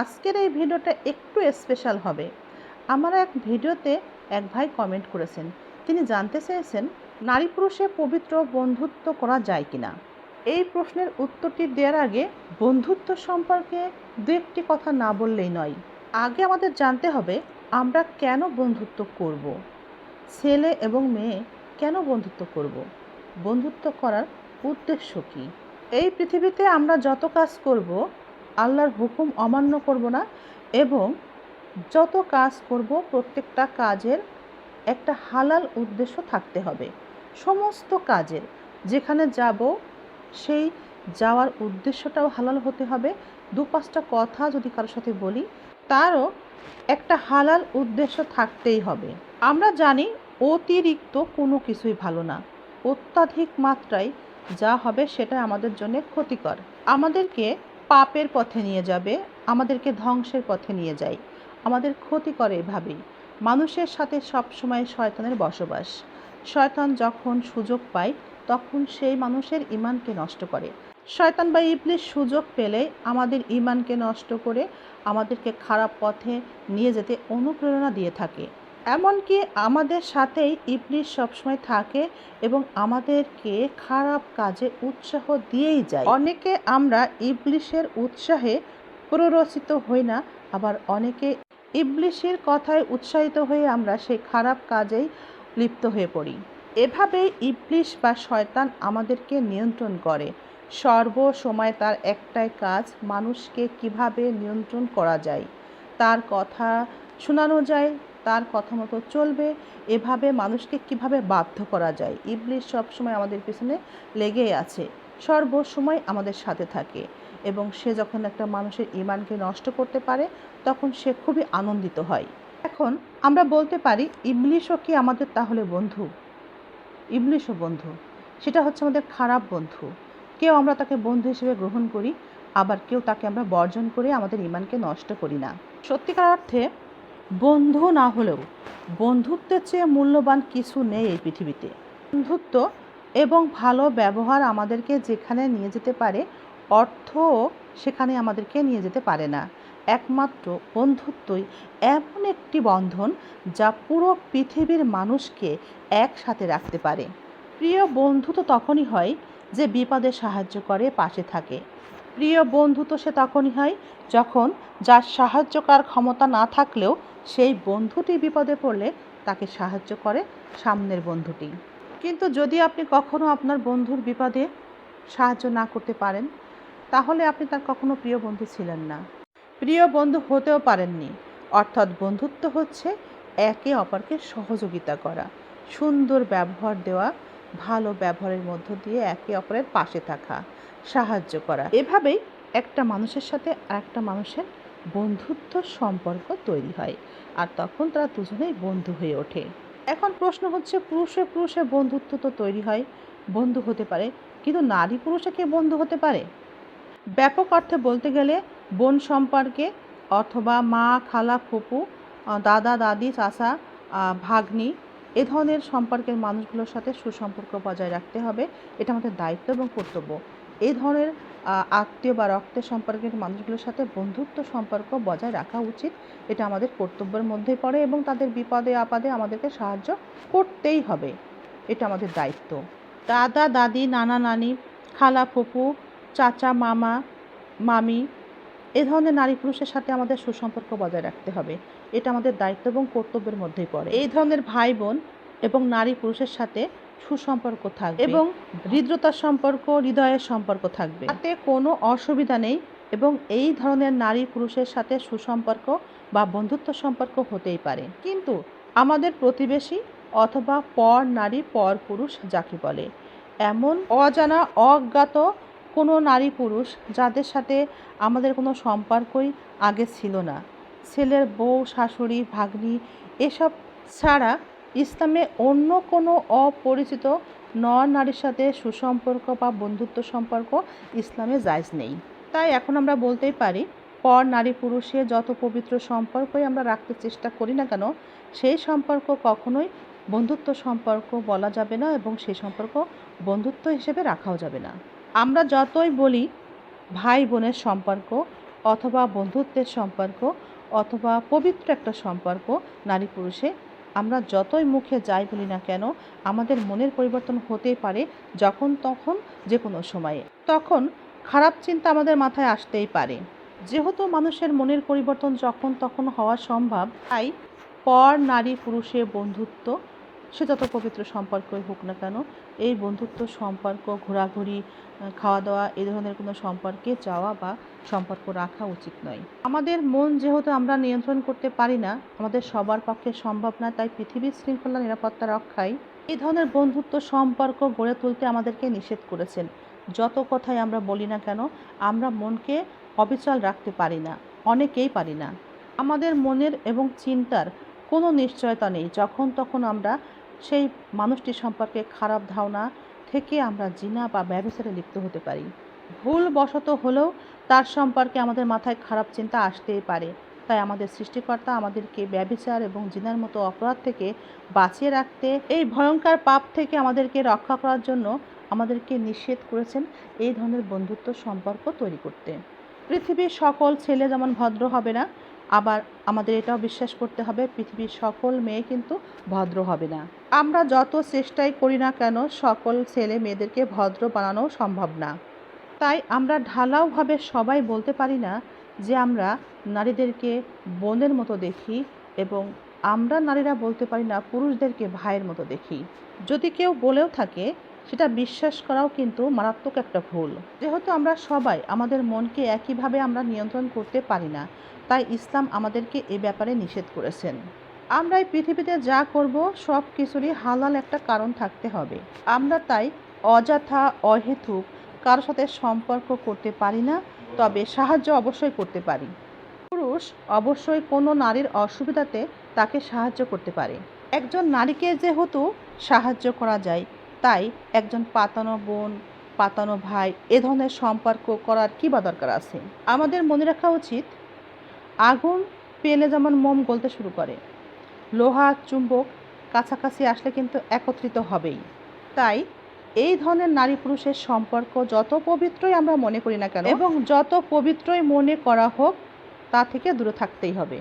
আজকের এই ভিডিওটা একটু স্পেশাল হবে। আমার এক ভিডিওতে এক ভাই কমেন্ট করেছেন। তিনি জানতে চেয়েছেন, নারী পুরুষে পবিত্র বন্ধুত্ব করা যায় কিনা? এই প্রশ্নের উত্তরটি দেওয়ার আগে বন্ধুত্ব সম্পর্কে দু একটি কথা না বললেই নয়। আগে আমাদের জানতে হবে, আমরা কেন বন্ধুত্ব করব। ছেলে এবং মেয়ে কেন বন্ধুত্ব করব। বন্ধুত্ব করার উদ্দেশ্য কী? এই পৃথিবীতে আমরা যত কাজ করব আল্লাহর হুকুম অমান্য করব না এবং যত কাজ করব প্রত্যেকটা কাজের একটা হালাল উদ্দেশ্য থাকতে হবে। সমস্ত কাজের, যেখানে যাব সেই যাওয়ার উদ্দেশ্যটাও হালাল হতে হবে। দু পাঁচটা কথা যদি কারোর সাথে বলি, তারও একটা হালাল উদ্দেশ্য থাকতেই হবে। আমরা জানি অতিরিক্ত কোনো কিছুই ভালো না। অত্যাধিক মাত্রায় যা হবে সেটা আমাদের জন্য ক্ষতিকর। আমাদেরকে পাপের পথে নিয়ে যাবে, আমাদেরকে ধ্বংসের পথে নিয়ে যায়। আমাদের ক্ষতি করে এভাবেই। মানুষের সাথে সবসময় শয়তানের বসবাস। শয়তান যখন সুযোগ পায়, তখন সেই মানুষের ইমানকে নষ্ট করে। শয়তান বা ইবলিশ সুযোগ পেলে আমাদের ইমানকে নষ্ট করে আমাদেরকে খারাপ পথে নিয়ে যেতে অনুপ্রেরণা দিয়ে থাকে। এমনকি আমাদের সাথেই ইবলিশ সবসময় থাকে এবং আমাদেরকে খারাপ কাজে উৎসাহ দিয়েই যায়। অনেকে আমরা ইবলিশের উৎসাহে প্ররোচিত হই না, আবার অনেকে ইবলিশের কথায় উৎসাহিত হয়ে আমরা সেই খারাপ কাজেই লিপ্ত হয়ে পড়ি। এভাবে ইবলিশ বা শয়তান আমাদেরকে নিয়ন্ত্রণ করে। সর্ব সময় তার একটাই কাজ, মানুষকে কীভাবে নিয়ন্ত্রণ করা যায়, তার কথা শোনানো যায় তার কথা মতো চলবে। এভাবে মানুষকে কীভাবে বাধ্য করা যায়? ইবলিশ সবসময় আমাদের পিছনে লেগেই আছে। সর্বসময় আমাদের সাথে থাকে এবং সে যখন একটা মানুষের ইমানকে নষ্ট করতে পারে, তখন সে খুবই আনন্দিত হয়। এখন আমরা বলতে পারি ইবলিশও কি আমাদের তাহলে বন্ধু? ইবলিশও বন্ধু। সেটা হচ্ছে আমাদের খারাপ বন্ধু। কেউ আমরা তাকে বন্ধু হিসেবে গ্রহণ করি, আবার কেউ তাকে আমরা বর্জন করে আমাদের ইমানকে নষ্ট করি না। সত্যিকার অর্থে বন্ধু না হলেও বন্ধুত্বের চেয়ে মূল্যবান কিছু নেই এই পৃথিবীতে। বন্ধুত্ব এবং ভালো ব্যবহার আমাদেরকে যেখানে নিয়ে যেতে পারে, অর্থ সেখানে আমাদেরকে নিয়ে যেতে পারে না। একমাত্র বন্ধুত্বই এমন একটি বন্ধন যা পুরো পৃথিবীর মানুষকে একসাথে রাখতে পারে। প্রিয় বন্ধু তো তখনই হয় যে বিপদে সাহায্য করে, পাশে থাকে। প্রিয় বন্ধু তো সে তখনই হয় যখন যার সাহায্য করার ক্ষমতা না থাকলেও সেই বন্ধুটি বিপদে পড়লে তাকে সাহায্য করে সামনের বন্ধুটি। কিন্তু যদি আপনি কখনো আপনার বন্ধুর বিপদে সাহায্য না করতে পারেন, তাহলে আপনি তার কখনো প্রিয় বন্ধু ছিলেন না। প্রিয় বন্ধু হতেও পারেননি, অর্থাৎ বন্ধুত্ব হচ্ছে একে অপরকে সহযোগিতা করা, সুন্দর ব্যবহার দেওয়া, ভালো ব্যবহারের মধ্য দিয়ে একে অপরের পাশে থাকা। সাহায্য করা। এভাবেই একটা মানুষের সাথে আরেকটা মানুষের বন্ধুত্ব সম্পর্ক তৈরি হয় আর তখন তারা দুজনেই বন্ধু হয়ে ওঠে। এখন প্রশ্ন হচ্ছে পুরুষে পুরুষে বন্ধুত্ব তো তৈরি হয় বন্ধু হতে পারে কিন্তু নারী পুরুষে কে বন্ধু হতে পারে? ব্যাপক অর্থে বলতে গেলে বোন সম্পর্কে অথবা মা খালা ফুপু দাদা দাদি আহ, ভাগ্নি এ ধরনের সম্পর্কের মানুষগুলোর সাথে সুসম্পর্ক বজায় রাখতে হবে। এটা আমাদের দায়িত্ব এবং কর্তব্য। এই ধরনের আত্মীয় বা রক্তের সম্পর্কের মানুষগুলোর সাথে বন্ধুত্ব সম্পর্ক বজায় রাখা উচিত। এটা আমাদের কর্তব্যের মধ্যেই পড়ে এবং তাদের বিপদে, আপদে আমাদেরকে সাহায্য করতেই হবে। এটা আমাদের দায়িত্ব। দাদা, দাদি, নানা, নানি, খালা ফুপু চাচা, মামা, মামি, এ ধরনের নারী পুরুষের সাথে আমাদের সুসম্পর্ক বজায় রাখতে হবে। এটা আমাদের দায়িত্ব এবং কর্তব্যের মধ্যেই পড়ে। এই ধরনের ভাই বোন এবং নারী পুরুষের সাথে সুসম্পর্ক থাকবে এবং হৃদ্রতার সম্পর্ক হৃদয়ের সম্পর্ক থাকবে। তাতে কোনো অসুবিধা নেই এবং এই ধরনের নারী পুরুষের সাথে সুসম্পর্ক বা বন্ধুত্ব সম্পর্ক হতেই পারে। কিন্তু আমাদের প্রতিবেশী অথবা পর নারী পর পুরুষ যাকে বলে এমন অজানা অজ্ঞাত কোনো নারী পুরুষ যাদের সাথে আমাদের কোনো সম্পর্কই আগে ছিল না। ছেলের বউ শাশুড়ি ভাগ্নি এসব ছাড়া ইসলামে অন্য কোনো অপরিচিত নর নারীর সাথে সুসম্পর্ক বা বন্ধুত্ব সম্পর্ক ইসলামে জায়জ নেই। তাই এখন আমরা বলতেই পারি, পর নারী পুরুষে যত পবিত্র সম্পর্কই আমরা রাখতে চেষ্টা করি না কেন, সেই সম্পর্ক কখনোই বন্ধুত্ব সম্পর্ক বলা যাবে না এবং সেই সম্পর্ক বন্ধুত্ব হিসেবে রাখাও যাবে না। আমরা যতই বলি ভাই বোনের সম্পর্ক অথবা বন্ধুত্বের সম্পর্ক অথবা পবিত্র একটা সম্পর্ক নারী পুরুষে আমরা যতই মুখে যাই বলি না কেন, আমাদের মনের পরিবর্তন হতে পারে যখন তখন যে কোনো সময়ে। তখন খারাপ চিন্তা আমাদের মাথায় আসতেই পারে। যেহেতু মানুষের মনের পরিবর্তন যখন তখন হওয়া সম্ভব, তাই পর নারী পুরুষের বন্ধুত্ব সে যত পবিত্র সম্পর্কই হোক না কেন, এই বন্ধুত্ব, সম্পর্ক, ঘোরাঘুরি খাওয়া দাওয়া এই ধরনের কোনো সম্পর্কে যাওয়া বা সম্পর্ক রাখা উচিত নয়। আমাদের মন যেহেতু আমরা নিয়ন্ত্রণ করতে পারি না, আমাদের সবার পক্ষে সম্ভব না, তাই পৃথিবীর শৃঙ্খলা, নিরাপত্তা রক্ষায় এই ধরনের বন্ধুত্ব, সম্পর্ক গড়ে তুলতে আমাদেরকে নিষেধ করেছেন। যত কথাই আমরা বলি না কেন, আমরা মনকে অবিচল রাখতে পারি না, অনেকেই পারি না। আমাদের মনের এবং চিন্তার কোনো নিশ্চয়তা নেই যখন তখন আমরা সেই মানুষটি সম্পর্কে খারাপ ধারণা থেকে আমরা জিনা বা ব্যবসারে লিপ্ত হতে পারি। ভুল বশত হলেও তার সম্পর্কে আমাদের মাথায় খারাপ চিন্তা আসতেই পারে। তাই আমাদের সৃষ্টিকর্তা আমাদেরকে ব্যবিচার এবং জিনার মতো অপরাধ থেকে বাঁচিয়ে রাখতে, এই ভয়ঙ্কর পাপ থেকে আমাদেরকে রক্ষা করার জন্য আমাদেরকে নিষেধ করেছেন এই ধরনের বন্ধুত্ব সম্পর্ক তৈরি করতে। পৃথিবীর সকল ছেলে যেমন ভদ্র হবে না আবার আমাদের এটাও বিশ্বাস করতে হবে, পৃথিবীর সকল মেয়ে কিন্তু ভদ্র হবে না। আমরা যত চেষ্টাই করি না কেন, সকল ছেলে মেয়েদেরকে ভদ্র বানানো সম্ভব না। তাই আমরা ঢালাওভাবে সবাই বলতে পারি না যে আমরা নারীদেরকে বোনের মতো দেখি এবং আমরা নারীরা বলতে পারি না পুরুষদেরকে ভাইয়ের মতো দেখি। যদি কেউ বলেও থাকে সেটা বিশ্বাস করাও কিন্তু মারাত্মক একটা ভুল। যেহেতু আমরা সবাই আমাদের মনকে একইভাবে আমরা নিয়ন্ত্রণ করতে পারি না, তাই ইসলাম আমাদেরকে এ ব্যাপারে নিষেধ করেছেন। আমরা এই পৃথিবীতে যা করব, সব কিছুরই হালাল একটা কারণ থাকতে হবে। আমরা তাই অযথা, অহেতুক কারোর সাথে সম্পর্ক করতে পারি না, তবে সাহায্য অবশ্যই করতে পারি। পুরুষ অবশ্যই কোনো নারীর অসুবিধাতে তাকে সাহায্য করতে পারে। একজন নারীকে যেহেতু সাহায্য করা যায় তাই একজন পাতানো বোন পাতানো ভাই এ ধরনের সম্পর্ক করার কী বা দরকার আছে? আমাদের মনে রাখা উচিত আগুন পেলে যেমন মোম গলতে শুরু করে লোহা চুম্বক কাছাকাছি আসলে কিন্তু একত্রিত হবেই। তাই এই ধরনের নারী পুরুষের সম্পর্ক যত পবিত্রই আমরা মনে করি না কেন এবং যত পবিত্রই মনে করা হোক তা থেকে দূরে থাকতেই হবে।